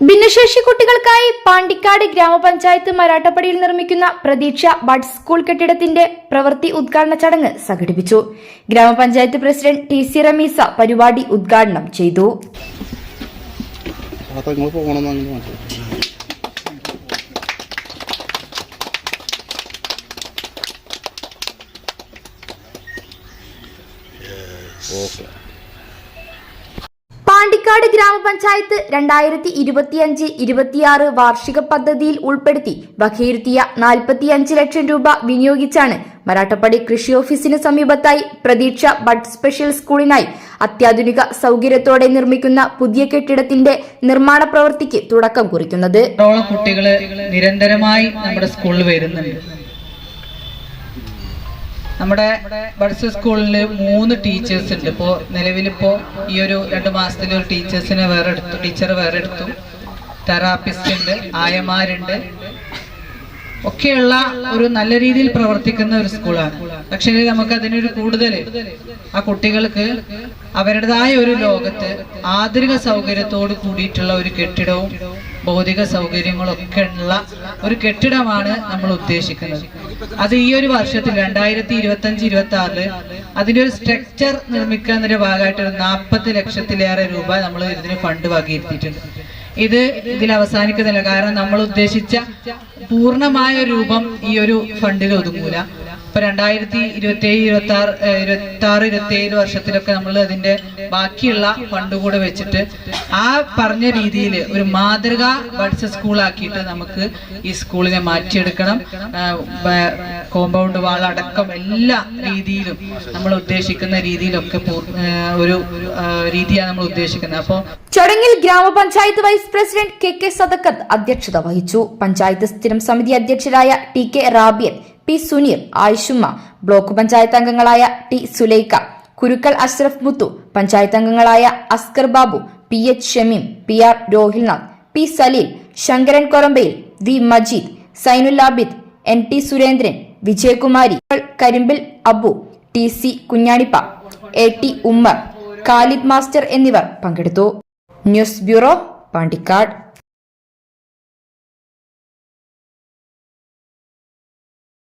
ഭിന്നശേഷി കുട്ടികൾക്കായി പാണ്ടിക്കാട് ഗ്രാമപഞ്ചായത്ത് മരാട്ടപ്പടിയിൽ നിർമ്മിക്കുന്ന പ്രതീക്ഷ ബഡ് സ്കൂൾ കെട്ടിടത്തിന്റെ പ്രവൃത്തി ഉദ്ഘാടന ചടങ്ങ് സംഘടിപ്പിച്ചു. ഗ്രാമപഞ്ചായത്ത് പ്രസിഡന്റ് ടി സി റമീസ പരിപാടി ഉദ്ഘാടനം ചെയ്തു. ഓക്കെ. പാണ്ടിക്കാട് ഗ്രാമപഞ്ചായത്ത് രണ്ടായിരത്തി ഇരുപത്തിയഞ്ച് ഇരുപത്തിയാറ് വാർഷിക പദ്ധതിയിൽ ഉൾപ്പെടുത്തി വകയിരുത്തിയ നാൽപ്പത്തിയഞ്ച് ലക്ഷം രൂപ വിനിയോഗിച്ചാണ് മരാട്ടപ്പടി കൃഷി ഓഫീസിന് സമീപത്തായി പ്രതീക്ഷ ബഡ് സ്പെഷ്യൽ സ്കൂളിനായി അത്യാധുനിക സൗകര്യത്തോടെ നിർമ്മിക്കുന്ന പുതിയ കെട്ടിടത്തിന്റെ നിർമ്മാണ പ്രവൃത്തിക്ക് തുടക്കം കുറിക്കുന്നത്. കുട്ടികൾ നിരന്തരമായി നമ്മുടെ സ്കൂളിൽ വരുന്നുണ്ട്. നമ്മുടെ ബഡ്സ് സ്കൂളിൽ മൂന്ന് ടീച്ചേഴ്സ് ഉണ്ട്. ഇപ്പോൾ നിലവിലിപ്പോൾ ഈ ഒരു രണ്ട് മാസത്തിൽ ഒരു ടീച്ചേഴ്സിനെ വേറെ എടുത്തു ടീച്ചർ വേറെ എടുത്തു തെറാപ്പിസ്റ്റ് ഉണ്ട് ആയമാരുണ്ട്. ഒക്കെയുള്ള ഒരു നല്ല രീതിയിൽ പ്രവർത്തിക്കുന്ന ഒരു സ്കൂളാണ്. പക്ഷേ നമുക്ക് അതിനൊരു കൂടുതൽ ആ കുട്ടികൾക്ക് അവരുടേതായ ഒരു ലോകത്ത് ആധുനിക സൗകര്യത്തോട് കൂടിയിട്ടുള്ള ഒരു കെട്ടിടവും ഭൗതിക സൗകര്യങ്ങളൊക്കെ ഉള്ള ഒരു കെട്ടിടമാണ് നമ്മൾ ഉദ്ദേശിക്കുന്നത്. അത് ഈ ഒരു വർഷത്തിൽ രണ്ടായിരത്തി ഇരുപത്തി അഞ്ച് ഇരുപത്തി ആറിൽ അതിന്റെ ഒരു സ്ട്രക്ചർ നിർമ്മിക്കുന്നതിന്റെ ഭാഗമായിട്ട് ഒരു നാൽപ്പത് ലക്ഷത്തിലേറെ രൂപ നമ്മൾ ഇതിന് ഫണ്ട് വകയിരുത്തിയിട്ടുണ്ട് ഇത് ഇതിൽ അവസാനിക്കുന്നില്ല കാരണം നമ്മൾ ഉദ്ദേശിച്ച പൂർണമായ രൂപം ഈ ഒരു ഫണ്ടിൽ ഒതുങ്ങൂല. ഇപ്പൊ രണ്ടായിരത്തി ഇരുപത്തി ഏഴ് ഇരുപത്തി ആറ് ഇരുപത്തി ആറ് ഇരുപത്തി ഏഴ് വർഷത്തിലൊക്കെ നമ്മൾ അതിന്റെ ബാക്കിയുള്ള ഫണ്ട് കൂടെ വെച്ചിട്ട് ആ പറഞ്ഞ രീതിയിൽ ഒരു മാതൃക ബഡ്സ് സ്കൂളാക്കിയിട്ട് നമുക്ക് ഈ സ്കൂളിനെ മാറ്റിയെടുക്കണം. കോമ്പൗണ്ട് വാൾ അടക്കം എല്ലാ രീതിയിലും നമ്മൾ ഉദ്ദേശിക്കുന്ന രീതിയിലൊക്കെ ഒരു രീതിയാണ് നമ്മൾ ഉദ്ദേശിക്കുന്നത്. അപ്പോൾ ചടങ്ങിൽ ഗ്രാമപഞ്ചായത്ത് vice president K K Sadakkath അധ്യക്ഷത വഹിച്ചു. പഞ്ചായത്ത് സ്ഥിരം സമിതി അധ്യക്ഷരായ T K Rabiyan P Suneer Ayishumma block panchayat അംഗങ്ങളായ ടി സുലൈക്ക കുരുക്കൽ അഷ്റഫ് മുത്തു പഞ്ചായത്ത് അംഗങ്ങളായ Askar Babu P H Shameem P R Rohilnath P Saleel Sankaran Korambayil V Majeed Sainulabid N T Surendran Vijayakumari Karimbil Abu T C Kunjanippa A T Ummer Khalid master എന്നിവർ പങ്കെടുത്തു. News bureau Pandikkad.